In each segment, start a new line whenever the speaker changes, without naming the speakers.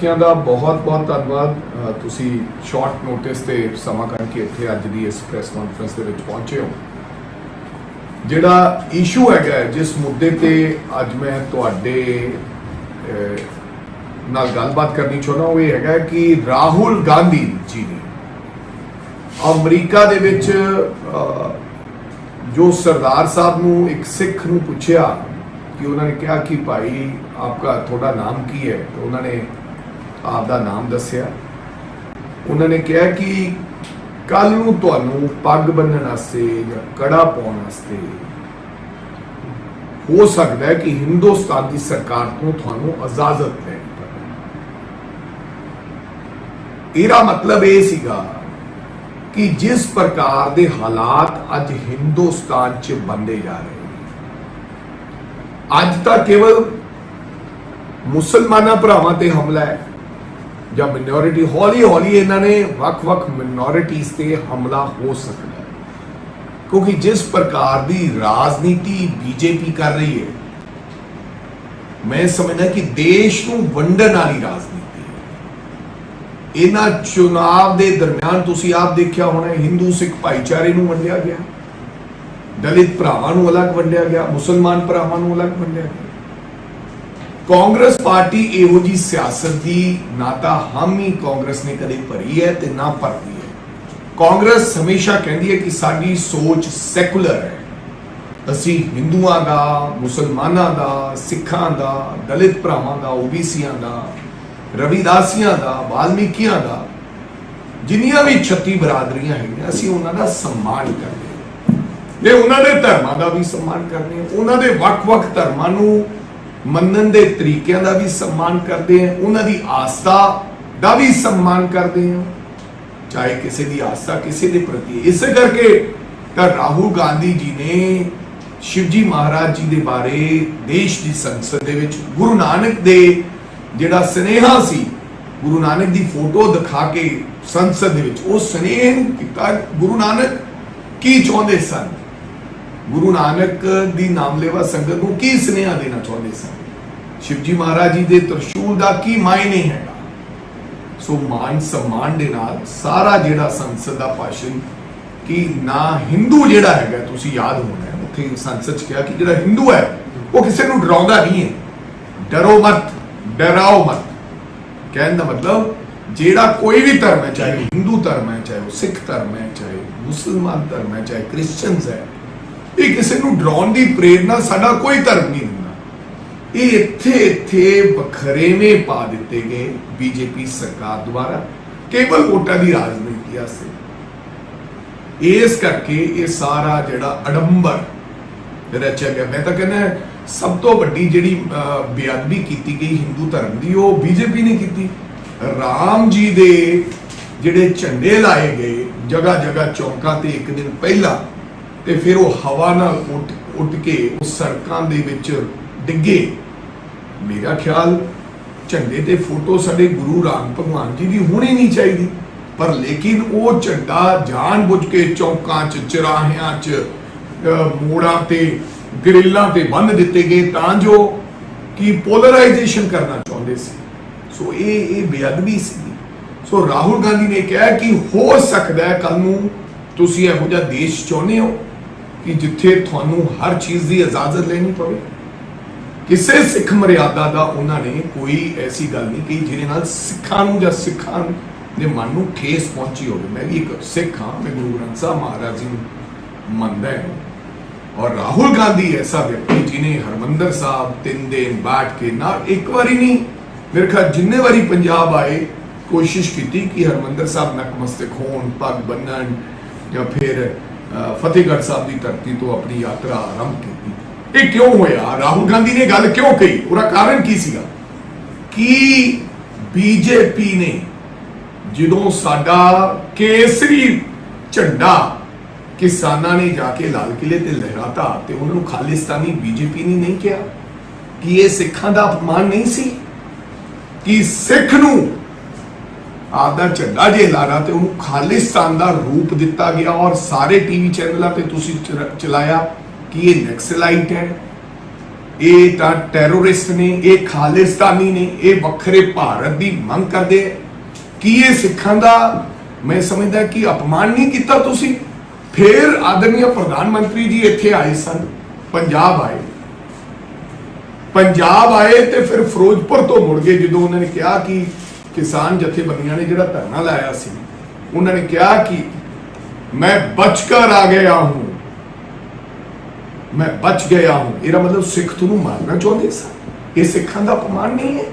ਸਾਥੀਆਂ ਦਾ ਬਹੁਤ-ਬਹੁਤ ਧੰਨਵਾਦ। ਤੁਸੀਂ ਸ਼ਾਰਟ ਨੋਟਿਸ ਤੇ ਸਮਾਂ ਕੱਢ ਕੇ ਇੱਥੇ ਅੱਜ ਦੀ ਇਸ ਪ੍ਰੈਸ ਕਾਨਫਰੰਸ ਦੇ ਵਿੱਚ ਪਹੁੰਚੇ ਹੋ। ਜਿਹੜਾ ਇਸ਼ੂ ਹੈਗਾ ਜਿਸ ਮੁੱਦੇ ਤੇ ਅੱਜ ਮੈਂ ਤੁਹਾਡੇ ਨਾਲ ਗੱਲਬਾਤ ਕਰਨੀ ਚਾਹੁੰਦਾ ਉਹ ਇਹ ਹੈਗਾ ਕਿ ਰਾਹੁਲ ਗਾਂਧੀ ਜੀ ਨੇ ਅਮਰੀਕਾ ਦੇ ਵਿੱਚ ਜੋ ਸਰਦਾਰ ਸਾਹਿਬ ਨੂੰ ਇੱਕ ਸਿੱਖ ਨੂੰ ਪੁੱਛਿਆ ਕਿ ਉਹਨਾਂ ਨੇ ਕਿਹਾ ਕਿ ਭਾਈ, ਆਪਕਾ ਤੁਹਾਡਾ ਨਾਮ ਕੀ ਹੈ? ਉਹਨਾਂ ਨੇ ਆਪ ਦਾ ਨਾਮ ਦੱਸਿਆ। ਉਹਨਾਂ ਨੇ ਕਿਹਾ ਕਿ ਕੱਲ ਨੂੰ ਤੁਹਾਨੂੰ ਪੱਗ ਬੰਨਣ ਵਾਸਤੇ ਜਾਂ ਕੜਾ ਪਾਉਣ ਵਾਸਤੇ ਹੋ ਸਕਦਾ ਹੈ ਕਿ ਹਿੰਦੁਸਤਾਨ ਦੀ ਸਰਕਾਰ ਤੋਂ ਤੁਹਾਨੂੰ ਇਜਾਜ਼ਤ ਲੈਣੀ ਪਵੇ। ਇਹਦਾ ਮਤਲਬ ਇਹ ਸੀਗਾ ਕਿ ਜਿਸ ਪ੍ਰਕਾਰ ਦੇ ਹਾਲਾਤ ਅੱਜ ਹਿੰਦੁਸਤਾਨ 'ਚ ਬੰਦੇ ਜਾ ਰਹੇ ਨੇ, ਅੱਜ ਤਾਂ ਕੇਵਲ ਮੁਸਲਮਾਨਾਂ ਭਰਾਵਾਂ ਤੇ ਹਮਲਾ ਹੈ। ਜਾਂ ਮਿਨੋਰਿਟੀ ਹੌਲੀ ਹੌਲੀ ਇਹਨਾਂ ਨੇ ਵੱਖ-ਵੱਖ ਮਿਨੋਰਿਟੀਜ਼ ਤੇ ਹਮਲਾ ਹੋ ਸਕਦਾ ਹੈ। ਕਿਉਂਕਿ ਜਿਸ ਪ੍ਰਕਾਰ ਦੀ ਰਾਜਨੀਤੀ ਬੀਜੇਪੀ ਕਰ ਰਹੀ ਹੈ, ਮੈਂ ਸਮਝਦਾ ਕਿ ਦੇਸ਼ ਨੂੰ ਵੰਡਣ ਵਾਲੀ ਰਾਜਨੀਤੀ ਹੈ। ਇਹਨਾਂ ਚੁਣਾਵ ਦੇ ਦਰਮਿਆਨ ਤੁਸੀਂ ਆਪ ਦੇਖਿਆ ਹੋਣਾ ਹਿੰਦੂ ਸਿੱਖ ਭਾਈਚਾਰੇ ਨੂੰ ਵੰਡਿਆ ਗਿਆ, ਦਲਿਤ ਭਰਾਵਾਂ ਨੂੰ ਅਲੱਗ ਵੰਡਿਆ ਗਿਆ, ਮੁਸਲਮਾਨ ਭਰਾਵਾਂ ਨੂੰ ਅਲੱਗ ਵੰਡਿਆ ਗਿਆ। ਕਾਂਗਰਸ ਪਾਰਟੀ ਇਹੋ ਜੀ ਸਿਆਸਤ ਦੀ, ਨਾ ਤਾਂ ਹਾਮੀ ਕਾਂਗਰਸ ਨੇ ਕਦੇ ਭਰੀ ਹੈ ਤੇ ਨਾ ਭਰਦੀ ਹੈ। ਕਾਂਗਰਸ ਹਮੇਸ਼ਾ ਕਹਿੰਦੀ ਹੈ ਕਿ ਸਾਡੀ ਸੋਚ ਸੈਕੂਲਰ ਹੈ। ਅਸੀਂ ਹਿੰਦੂਆਂ ਦਾ, ਮੁਸਲਮਾਨਾਂ ਦਾ, ਸਿੱਖਾਂ ਦਾ, ਦਲਿਤ ਭਰਾਵਾਂ ਦਾ, ਓਬੀਸੀਆਂ ਦਾ, ਰਵਿਦਾਸੀਆਂ ਦਾ, ਵਾਲਮੀਕੀਆਂ ਦਾ, ਜਿੰਨੀਆਂ ਵੀ 36 ਬਰਾਦਰੀਆਂ ਹੈਗੀਆਂ, ਅਸੀਂ ਉਹਨਾਂ ਦਾ ਸਨਮਾਨ ਕਰਦੇ ਹਾਂ। ਤੇ ਉਹਨਾਂ ਦੇ ਧਰਮਾਂ ਦਾ ਵੀ ਸਨਮਾਨ ਕਰਦੇ ਹਾਂ। ਉਹਨਾਂ ਦੇ ਵੱਖ-ਵੱਖ ਧਰਮਾਂ ਨੂੰ ਮੰਨਣ ਦੇ ਤਰੀਕਿਆਂ ਦਾ ਵੀ ਸਨਮਾਨ ਕਰਦੇ ਹਾਂ ਉਹਨਾਂ ਦੀ ਆਸਥਾ ਦਾ ਵੀ ਸਨਮਾਨ ਕਰਦੇ ਹਾਂ ਚਾਹੇ ਕਿਸੇ ਦੀ ਆਸਥਾ ਕਿਸੇ ਦੇ ਪ੍ਰਤੀ ਹੈ। ਇਸੇ ਕਰਕੇ ਤਾਂ ਰਾਹੁਲ ਗਾਂਧੀ ਜੀ ਨੇ ਸ਼ਿਵਜੀ ਮਹਾਰਾਜ ਜੀ ਦੇ ਬਾਰੇ ਦੇਸ਼ ਦੀ ਸੰਸਦ ਦੇ ਵਿੱਚ ਗੁਰੂ ਨਾਨਕ ਦੇ ਜਿਹੜਾ ਸਨੇਹਾ ਸੀ, ਗੁਰੂ ਨਾਨਕ ਦੀ ਫੋਟੋ ਦਿਖਾ ਕੇ ਸੰਸਦ ਦੇ ਵਿੱਚ, ਉਹ ਸਨੇਹ ਨੂੰ ਕੀਤਾ, ਗੁਰੂ ਨਾਨਕ ਕੀ ਚਾਹੁੰਦੇ ਸਨ ਗੁਰੂ ਨਾਨਕ ਦੀ ਨਾਮਲੇਵਾ ਸੰਗਤ ਨੂੰ ਕੀ ਸੁਨੇਹਾ ਦੇਣਾ ਚਾਹੁੰਦੇ ਸਨ? ਸ਼ਿਵਜੀ ਮਹਾਰਾਜ ਜੀ ਦੇ ਤਰਸ਼ੂਲ ਦਾ ਕੀ ਮਾਇਨੇ ਹੈਗਾ? ਸੋ ਮਾਨ ਸਨਮਾਨ ਦੇ ਨਾਲ ਸਾਰਾ ਜਿਹੜਾ ਸੰਸਦ ਦਾ ਭਾਸ਼ਣ ਕਿ ਨਾ ਹਿੰਦੂ ਜਿਹੜਾ ਹੈਗਾ, ਤੁਸੀਂ ਯਾਦ ਹੋਣਾ ਉੱਥੇ ਸੰਸਦ ਚ ਕਿਹਾ ਕਿ ਜਿਹੜਾ ਹਿੰਦੂ ਹੈ, ਉਹ ਕਿਸੇ ਨੂੰ ਡਰਾਉਂਦਾ ਨਹੀਂ ਹੈ। ਡਰੋ ਮਤ, ਡਰਾਓ ਮਤ। ਕਹਿਣ ਦਾ ਮਤਲਬ, ਜਿਹੜਾ ਕੋਈ ਵੀ ਧਰਮ ਹੈ, ਚਾਹੇ ਹਿੰਦੂ ਧਰਮ ਹੈ, ਚਾਹੇ ਉਹ ਸਿੱਖ ਧਰਮ ਹੈ, ਚਾਹੇ ਮੁਸਲਮਾਨ ਧਰਮ ਹੈ, ਚਾਹੇ ਕ੍ਰਿਸਚੀਅਨਸ ਹੈ ਇਹ ਕਿਸੇ ਨੂੰ ਡਰਾਉਣ ਦੀ ਪ੍ਰੇਰਣਾ ਸਾਡਾ ਕੋਈ ਧਰਮ ਨਹੀਂ ਦਿੰਦਾ। ਇਹ ਇੱਥੇ ਇੱਥੇ ਬਖਰੇਵੇਂ ਪਾ ਦਿੱਤੇ ਗਏ ਬੀਜੇਪੀ ਸਰਕਾਰ ਦੁਆਰਾ, ਕੇਵਲ ਵੋਟਾਂ ਦੀ ਰਾਜਨੀਤੀ ਆਸੇ ਇਸ ਕਰਕੇ ਇਹ ਸਾਰਾ ਜਿਹੜਾ ਅਡੰਬਰ ਰਚਿਆ ਗਿਆ। ਮੈਂ ਤਾਂ ਕਹਿੰਦਾ ਸਭ ਤੋਂ ਵੱਡੀ ਜਿਹੜੀ ਬੇਅਦਬੀ ਕੀਤੀ ਗਈ ਹਿੰਦੂ ਧਰਮ ਦੀ, ਉਹ ਬੀਜੇਪੀ ਨੇ ਕੀਤੀ। ਰਾਮ ਜੀ ਦੇ ਜਿਹੜੇ ਝੰਡੇ ਲਾਏ ਗਏ ਜਗ੍ਹਾ ਜਗ੍ਹਾ ਚੌਂਕਾਂ ਤੇ ਇੱਕ ਦਿਨ ਪਹਿਲਾਂ ਤੇ ਫਿਰ ਉਹ ਹਵਾ ਨਾਲ ਉੱਡ ਉੱਡ ਕੇ ਉਹ ਸੜਕਾਂ ਦੇ ਵਿੱਚ ਡਿੱਗੇ। ਮੇਰਾ ਖਿਆਲ, ਝੰਡੇ ਤੇ ਫੋਟੋ ਸਾਡੇ ਗੁਰੂ ਰਾਮ ਭਗਵਾਨ ਜੀ ਦੀ ਹੋਣੀ ਨਹੀਂ ਚਾਹੀਦੀ। ਪਰ ਲੇਕਿਨ ਉਹ ਝੰਡਾ ਜਾਣ ਬੁੱਝ ਕੇ ਚੌਕਾਂ 'ਚ, ਚਰਾਹਿਆਂ 'ਚ ਮੋੜਾਂ ਤੇ, ਗਰਿੱਲਾਂ ਤੇ ਬੰਨ ਦਿੱਤੇ ਗਏ ਤਾਂ ਜੋ ਕਿ ਪੋਲਰਾਈਜੇਸ਼ਨ ਕਰਨਾ ਚਾਹੁੰਦੇ ਸੀ। ਸੋ ਇਹ ਇਹ ਬੇਅਦਬੀ ਸੀ ਸੋ ਰਾਹੁਲ ਗਾਂਧੀ ਨੇ ਕਿਹਾ ਕਿ ਹੋ ਸਕਦਾ ਹੈ ਕੱਲ ਨੂੰ ਤੁਸੀਂ ਇਹੋ ਜਿਹਾ ਦੇਸ਼ ਚਾਹੁੰਦੇ ਹੋ। ਕਿ ਜਿੱਥੇ ਤੁਹਾਨੂੰ ਹਰ ਚੀਜ਼ ਦੀ ਇਜਾਜ਼ਤ ਲੈਣੀ ਪਵੇ। ਕਿਸੇ ਸਿੱਖ ਮਰਿਆਦਾ ਦਾ ਉਹਨਾਂ ਨੇ ਕੋਈ ਐਸੀ ਗੱਲ ਨਹੀਂ ਕਹੀ ਜਿਹਦੇ ਨਾਲ ਸਿੱਖਾਂ ਨੂੰ ਜਾਂ ਸਿੱਖਾਂ ਦੇ ਮਨ ਨੂੰ ਠੇਸ ਪਹੁੰਚੀ ਹੋਵੇ। ਮੈਂ ਵੀ ਇੱਕ ਸਿੱਖ ਹਾਂ, ਮੈਂ ਗੁਰੂ ਗ੍ਰੰਥ ਸਾਹਿਬ ਮਹਾਰਾਜ ਜੀ ਨੂੰ ਮੰਨਦਾ ਹਾਂ। ਔਰ ਰਾਹੁਲ ਗਾਂਧੀ ਐਸਾ ਵਿਅਕਤੀ ਜਿਨੇ ਹਰਮੰਦਰ ਸਾਹਿਬ ਤਿੰਨ ਦਿਨ ਬੈਠ ਕੇ ਨਾ ਇੱਕ ਵਾਰੀ ਨਹੀਂ, ਮੇਰੇ ਖਿਆਲ ਜਿੰਨੇ ਵਾਰੀ ਪੰਜਾਬ ਆਏ, ਕੋਸ਼ਿਸ਼ ਕੀਤੀ ਕਿ ਹਰਮੰਦਰ ਸਾਹਿਬ ਨਕਮਸਤਕ ਹੋਣ, ਪੱਗ ਬੰਨਣ ਜਾਂ ਫਿਰ ਫਤਿਹਗੜ੍ਹ ਸਾਹਿਬ ਦੀ ਧਰਤੀ ਤੋਂ ਆਪਣੀ ਯਾਤਰਾ ਆਰੰਭ ਕੀਤੀ। ਇਹ ਕਿਉਂ ਹੋਇਆ? ਰਾਹੁਲ ਗਾਂਧੀ ਨੇ ਗੱਲ ਕਿਉਂ ਕਹੀ? ਉਹਦਾ ਕਾਰਨ ਕੀ ਸੀਗਾ? ਕਿ ਬੀਜੇਪੀ ਨੇ ਜਦੋਂ ਸਾਡਾ ਕੇਸਰੀ ਝੰਡਾ ਕਿਸਾਨਾਂ ਨੇ ਜਾ ਕੇ ਲਾਲ ਕਿਲੇ ਤੇ ਲਹਿਰਾਤਾ ਤੇ ਉਹਨਾਂ ਨੂੰ ਖਾਲਿਸਤਾਨੀ ਬੀਜੇਪੀ ਨੇ ਨਹੀਂ ਕਿਹਾ? ਕਿ ਇਹ ਸਿੱਖਾਂ ਦਾ ਅਪਮਾਨ ਨਹੀਂ ਸੀ? ਕਿ ਸਿੱਖ ਨੂੰ ਆਪਦਾ ਝੰਡਾ ਜੇ ਲਾਰਾ ਤੇ ਉਹਨੂੰ ਖਾਲਿਸਤਾਨ ਦਾ ਰੂਪ ਦਿੱਤਾ ਗਿਆ ਔਰ ਸਾਰੇ ਟੀਵੀ ਚੈਨਲਾਂ ਤੇ ਤੁਸੀਂ ਚਲਾਇਆ, ਕਿ ਇਹ ਨਕਸਲਾਈਟ ਹੈ? ਇਹ ਤਾਂ ਟੈਰਰਿਸਟ ਨੇ, ਇਹ ਖਾਲਿਸਤਾਨੀ ਨੇ, ਇਹ ਵੱਖਰੇ ਭਾਰਤ ਦੀ ਮੰਗ ਕਰਦੇ ਕੀ ਇਹ ਸਿੱਖਾਂ ਦਾ, ਮੈਂ ਸਮਝਦਾ ਕਿ ਅਪਮਾਨ ਨਹੀਂ ਕੀਤਾ ਤੁਸੀਂ? ਫਿਰ ਆਦਰਨੀय ਪ੍ਰਧਾਨ ਮੰਤਰੀ ਜੀ ਇੱਥੇ ਆਏ ਸਨ, ਪੰਜਾਬ ਆਏ। ਪੰਜਾਬ ਆਏ ਤੇ ਫਿਰ ਫਿਰੋਜ਼ਪੁਰ ਤੋਂ ਮੁੜ ਗਏ ਜਦੋਂ ਉਹਨਾਂ ਨੇ ਕਿਹਾ ਕਿ ਕਿਸਾਨ ਜਥੇਬੰਦੀਆਂ ਨੇ ਜਿਹੜਾ ਧਰਨਾ ਲਾਇਆ ਸੀ, ਉਹਨਾਂ ਨੇ ਕਿਹਾ ਕਿ ਮੈਂ ਬਚ ਕਰ ਆ ਗਿਆ ਹੂੰ। ਮੈਂ ਬਚ ਗਿਆ ਹੂੰ। ਇਹਦਾ ਮਤਲਬ ਸਿੱਖ ਤੁਹਾਨੂੰ ਮਾਰਨਾ ਚਾਹੁੰਦੇ ਸਨ। ਇਹ ਸਿੱਖਾਂ ਦਾ ਅਪਮਾਨ ਨਹੀਂ ਹੈ।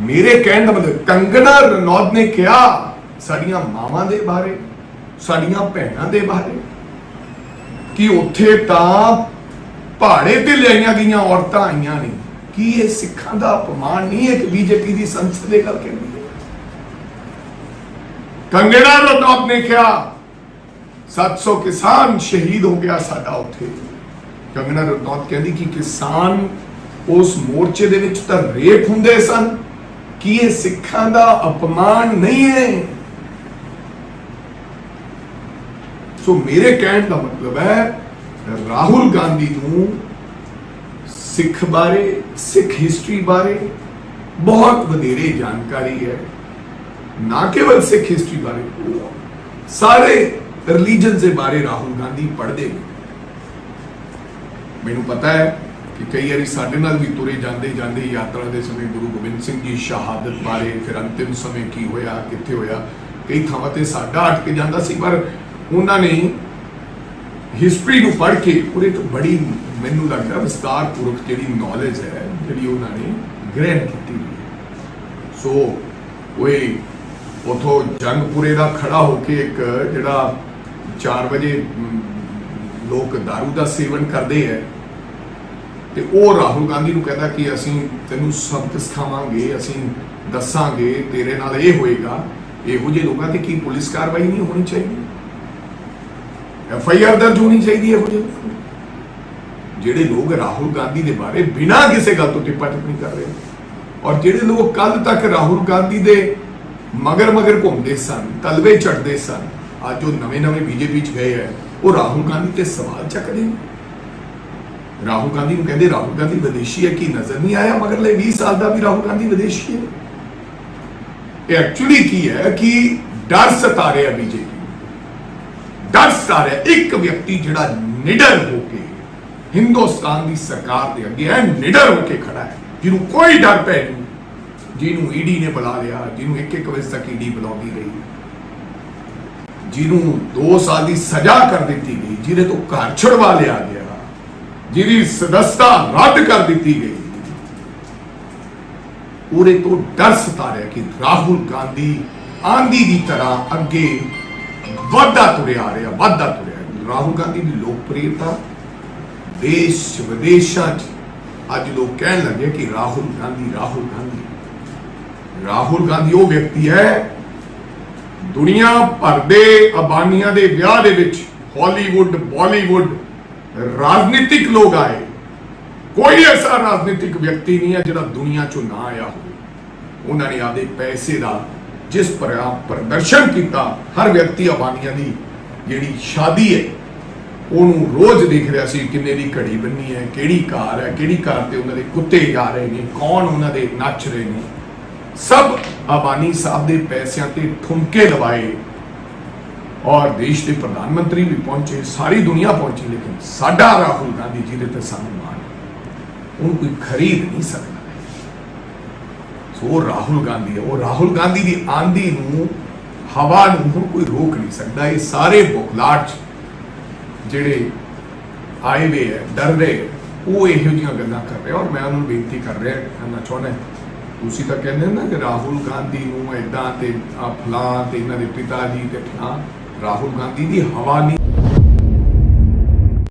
ਮੇਰੇ ਕਹਿਣ ਦਾ ਮਤਲਬ ਕੰਗਨਾ ਰਣੌਤ ਨੇ ਕਿਹਾ, ਸਾਡੀਆਂ ਮਾਵਾਂ ਦੇ ਬਾਰੇ, ਸਾਡੀਆਂ ਭੈਣਾਂ ਦੇ ਬਾਰੇ, ਕਿ ਉੱਥੇ ਤਾਂ ਪਹਾੜੇ ਤੇ ਲਿਆਈਆਂ ਗਈਆਂ ਔਰਤਾਂ ਆਈਆਂ ਨੇ। ਕੀ ਇਹ ਸਿੱਖਾਂ ਦਾ ਅਪਮਾਨ ਨਹੀਂ ਹੈ ਕਿ ਬੀਜੇਪੀ ਦੀ ਸੰਸਦ ਦੇ ਗੱਲ ਕਹਿੰਦੀ ਹੈ? ਕੰਗਣਾ ਰਣੌਤ ਨੇ ਕਿਹਾ 700 ਕਿਸਾਨ ਸ਼ਹੀਦ ਹੋ ਗਿਆ ਸਾਡਾ ਉੱਥੇ। ਕੰਗਣਾ ਰਣੌਤ ਕਹਿੰਦੀ ਕਿ ਕਿਸਾਨ ਉਸ ਮੋਰਚੇ ਦੇ ਵਿੱਚ ਤਾਂ ਰੇਪ ਹੁੰਦੇ ਸਨ। ਕੀ ਇਹ ਸਿੱਖਾਂ ਦਾ ਅਪਮਾਨ ਨਹੀਂ ਹੈ? ਸੋ ਮੇਰੇ ਕਹਿਣ ਦਾ ਮਤਲਬ ਹੈ, ਰਾਹੁਲ ਗਾਂਧੀ ਨੂੰ ਸਿੱਖ ਬਾਰੇ, ਸਿੱਖ ਹਿਸਟਰੀ ਬਾਰੇ ਬਹੁਤ ਵਧੇਰੇ ਜਾਣਕਾਰੀ ਹੈ। ਨਾ ਕੇਵਲ ਸਿੱਖ ਹਿਸਟਰੀ ਬਾਰੇ, ਸਾਰੇ ਰਿਲੀਜਨ ਦੇ ਬਾਰੇ ਰਾਹੁਲ ਗਾਂਧੀ ਪੜ੍ਹਦੇ ਨੇ। ਮੈਨੂੰ ਪਤਾ ਹੈ ਕਿ ਕਈ ਵਾਰੀ ਸਾਡੇ ਨਾਲ ਵੀ ਤੁਰੇ ਜਾਂਦੇ ਜਾਂਦੇ ਯਾਤਰਾ ਦੇ ਸਮੇਂ ਗੁਰੂ ਗੋਬਿੰਦ ਸਿੰਘ ਜੀ ਸ਼ਹਾਦਤ ਬਾਰੇ ਫਿਰ ਅੰਤਿਮ ਸਮੇਂ ਕੀ ਹੋਇਆ, ਕਿੱਥੇ ਹੋਇਆ, ਕਈ ਥਾਵਾਂ ਤੇ ਸਾਡਾ ਅਟਕ ਜਾਂਦਾ ਸੀ, ਪਰ ਉਹਨਾਂ ਨੇ ਹਿਸਟਰੀ ਨੂੰ ਪੜ੍ਹ ਕੇ ਉਹਦੇ ਤੋਂ ਬੜੀ ਮੈਨੂੰ ਲੱਗਦਾ ਵਿਸਤਾਰਪੂਰਵਕ ਜਿਹੜੀ ਨੌਲੇਜ ਹੈ, ਜਿਹੜੀ ਉਹਨਾਂ ਨੇ ਗ੍ਰਹਿਣ ਕੀਤੀ ਸੋ ਉਹ ਉਥੋਂ ਜੰਗਪੁਰੇ ਦਾ ਖੜਾ ਹੋ ਕੇ ਇੱਕ ਜਿਹੜਾ 4 ਵਜੇ ਲੋਕ दारू ਦਾ ਸੇਵਨ ਕਰਦੇ ਹੈ ਤੇ ਉਹ ਰਾਹੁਲ ਗਾਂਧੀ ਨੂੰ ਕਹਿੰਦਾ ਕਿ ਅਸੀਂ ਤੈਨੂੰ ਸਬਕ ਸਿਖਾਵਾਂਗੇ, ਅਸੀਂ ਦੱਸਾਂਗੇ, ਤੇਰੇ ਨਾਲ ਇਹ ਹੋਏਗਾ, ਇਹੋ ਜਿਹੇ ਲੋਕਾਂ ਤੇ ਕੀ ਪੁਲਿਸ ਕਾਰਵਾਈ ਨਹੀਂ ਹੋਣੀ ਚਾਹੀਦੀ? ਐਫ ਆਈ ਆਰ ਦਰਜ ਹੋਣੀ ਚਾਹੀਦੀ ਹੈ ਜਿਹੇ ਜਿਹੜੇ ਲੋਕ ਰਾਹੁਲ ਗਾਂਧੀ ਦੇ ਬਾਰੇ ਬਿਨਾਂ ਕਿਸੇ ਗੱਲ ਤੋਂ ਟਿੱਪਾ ਟਿੱਪਣੀ ਕਰ ਰਹੇ ਔਰ ਜਿਹੜੇ ਲੋਕ ਕੱਲ ਤੱਕ ਰਾਹੁਲ ਗਾਂਧੀ ਦੇ ਮਗਰ ਮਗਰ ਘੁੰਮਦੇ ਸਨ, ਤਲਵੇ ਚੜਦੇ ਸਨ, ਅੱਜ ਉਹ ਨਵੇਂ ਨਵੇਂ ਬੀਜੇਪੀ ਚ ਗਏ ਹੈ, ਉਹ ਰਾਹੁਲ ਗਾਂਧੀ ਤੇ ਸਵਾਲ ਚੱਕਦੇ ਨੇ। ਰਾਹੁਲ ਗਾਂਧੀ ਨੂੰ ਕਹਿੰਦੇ ਰਾਹੁਲ ਗਾਂਧੀ ਵਿਦੇਸ਼ੀ ਹੈ, ਕੀ ਨਜ਼ਰ ਨਹੀਂ ਆਇਆ? ਮਗਰਲੇ 20 ਸਾਲ ਦਾ ਵੀ ਰਾਹੁਲ ਗਾਂਧੀ ਵਿਦੇਸ਼ੀ ਹੈ। ਇਹ ਐਕਚੁਅਲੀ ਕੀ ਹੈ ਕਿ ਡਰ ਸਤਾ ਰਿਹਾ ਬੀਜੇਪੀ ਡਰ ਸਤਾ ਰਿਹਾ ਇੱਕ ਵਿਅਕਤੀ ਜਿਹੜਾ ਨਿਡਰ ਹੋ ਕੇ ਹਿੰਦੁਸਤਾਨ ਦੀ ਸਰਕਾਰ ਦੇ ਅੱਗੇ ਹੈ ਨਿਡਰ ਹੋ ਕੇ ਖੜਾ ਹੈ, ਜਿਹਨੂੰ ਕੋਈ ਡਰ ਪੈ ਨਹੀਂ, ਜਿਹਨੂੰ ਈਡੀ ਨੇ ਬੁਲਾ ਲਿਆ, ਜਿਹਨੂੰ ਇੱਕ ਇੱਕ ਵਜੇ ਤੱਕ ਈਡੀ ਬੁਲਾਉਂਦੀ ਰਹੀ, ਜਿਹਨੂੰ 2 ਸਾਲ ਦੀ ਸਜ਼ਾ ਕਰ ਦਿੱਤੀ ਗਈ, ਜਿਹਦੇ ਤੋਂ ਘਰ ਛੁਡਵਾ ਲਿਆ ਗਿਆ, ਜਿਹਦੀ ਸਦਸਤਾ ਰੱਦ ਕਰ ਦਿੱਤੀ ਗਈ। ਉਹਦੇ ਤੋਂ ਡਰ ਸਤਾ ਰਿਹਾ ਕਿ ਰਾਹੁਲ ਗਾਂਧੀ ਆਂਦੀ ਦੀ ਤਰ੍ਹਾਂ ਅੱਗੇ ਵਾਧਾ ਤੁਰਿਆ ਆ ਰਿਹਾ, ਵਾਧਾ ਤੁਰਿਆ ਰਾਹੁਲ ਗਾਂਧੀ ਦੀ ਲੋਕਪ੍ਰਿਯਤਾ ਦੇਸ਼ ਵਿਦੇਸ਼ਾਂ 'ਚ। ਅੱਜ ਲੋਕ ਕਹਿਣ ਲੱਗੇ ਕਿ ਰਾਹੁਲ ਗਾਂਧੀ ਰਾਹੁਲ ਗਾਂਧੀ। ਰਾਹੁਲ ਗਾਂਧੀ ਉਹ ਵਿਅਕਤੀ ਹੈ, ਦੁਨੀਆ ਭਰ ਦੇ ਅਬਾਨੀਆਂ ਦੇ ਵਿਆਹ ਦੇ ਵਿੱਚ ਹਾਲੀਵੁੱਡ, ਬਾਲੀਵੁੱਡ ਰਾਜਨੀਤਿਕ ਲੋਕ ਆਏ। ਕੋਈ ਐਸਾ ਰਾਜਨੀਤਿਕ ਵਿਅਕਤੀ ਨਹੀਂ ਹੈ ਜਿਹੜਾ ਦੁਨੀਆ ਚੋਂ ਨਾ ਆਇਆ ਹੋਵੇ। ਉਹਨਾਂ ਨੇ ਆਪਦੇ ਪੈਸੇ ਦਾ ਜਿਸ ਪ੍ਰਦਰਸ਼ਨ ਕੀਤਾ ਹਰ ਵਿਅਕਤੀ ਅਬਾਨੀਆਂ ਦੀ, ਜਿਹੜੀ ਸ਼ਾਦੀ ਹੈ, ਉਹਨੂੰ ਰੋਜ਼ ਦੇਖ ਰਿਹਾ ਸੀ ਕਿੰਨੇ ਦੀ ਘੜੀ ਬੰਨੀ ਹੈ, ਕਿਹੜੀ ਕਾਰ ਹੈ, ਕਿਹੜੀ ਕਾਰ ਤੇ ਉਹਨਾਂ ਦੇ ਕੁੱਤੇ ਜਾ ਰਹੇ ਨੇ, ਕੌਣ ਉਹਨਾਂ ਦੇ ਨੱਚ ਰਹੇ ਨੇ। ਸਭ ਅਬਾਨੀ ਸਾਹਿਬ ਦੇ ਪੈਸਿਆਂ ਤੇ ਠੁਮਕੇ ਲਵਾਏ ਔਰ ਦੇਸ਼ ਦੇ ਪ੍ਰਧਾਨ ਮੰਤਰੀ ਵੀ ਪਹੁੰਚੇ, ਸਾਰੀ ਦੁਨੀਆ ਪਹੁੰਚੀ, ਲੇਕਿਨ ਸਾਡਾ ਰਾਹੁਲ ਗਾਂਧੀ ਜੀ ਦੇ ਤੇ ਸਾਨੂੰ ਮਾਣ ਉਹਨੂੰ ਕੋਈ ਖਰੀਦ ਨਹੀਂ ਸਕਦਾ। ਸੋ ਉਹ ਰਾਹੁਲ ਗਾਂਧੀ ਹੈ। ਉਹ ਰਾਹੁਲ ਗਾਂਧੀ ਦੀ ਆਂਦੀ ਨੂੰ ਹਵਾ ਨੂੰ ਹੁਣ ਕੋਈ ਰੋਕ ਨਹੀਂ ਸਕਦਾ। ਇਹ ਸਾਰੇ ਬੁਖਲਾਟ ਜਿਹੜੇ ਆਏ ਵੇ ਹੈ ਡਰ ਰਹੇ ਹੈ, ਉਹ ਇਹੋ ਜਿਹੀਆਂ ਗੱਲਾਂ ਕਰ ਰਹੇ ਔਰ ਮੈਂ ਉਹਨਾਂ ਨੂੰ ਬੇਨਤੀ ਕਰ ਰਿਹਾ ਕਰਨਾ ਚਾਹੁੰਦਾ ਤੁਸੀਂ ਤਾਂ ਕਹਿੰਦੇ ਨਾ ਕਿ ਰਾਹੁਲ ਗਾਂਧੀ ਨੂੰ ਐਦਾਂ ਤੇ ਆ ਫਲਾਂ ਤੇ ਇਹਨਾਂ ਦੇ ਪਿਤਾ ਜੀ ਤੇ ਫਲਾਂ ਰਾਹੁਲ ਗਾਂਧੀ ਦੀ ਹਵਾ ਨਹੀਂ।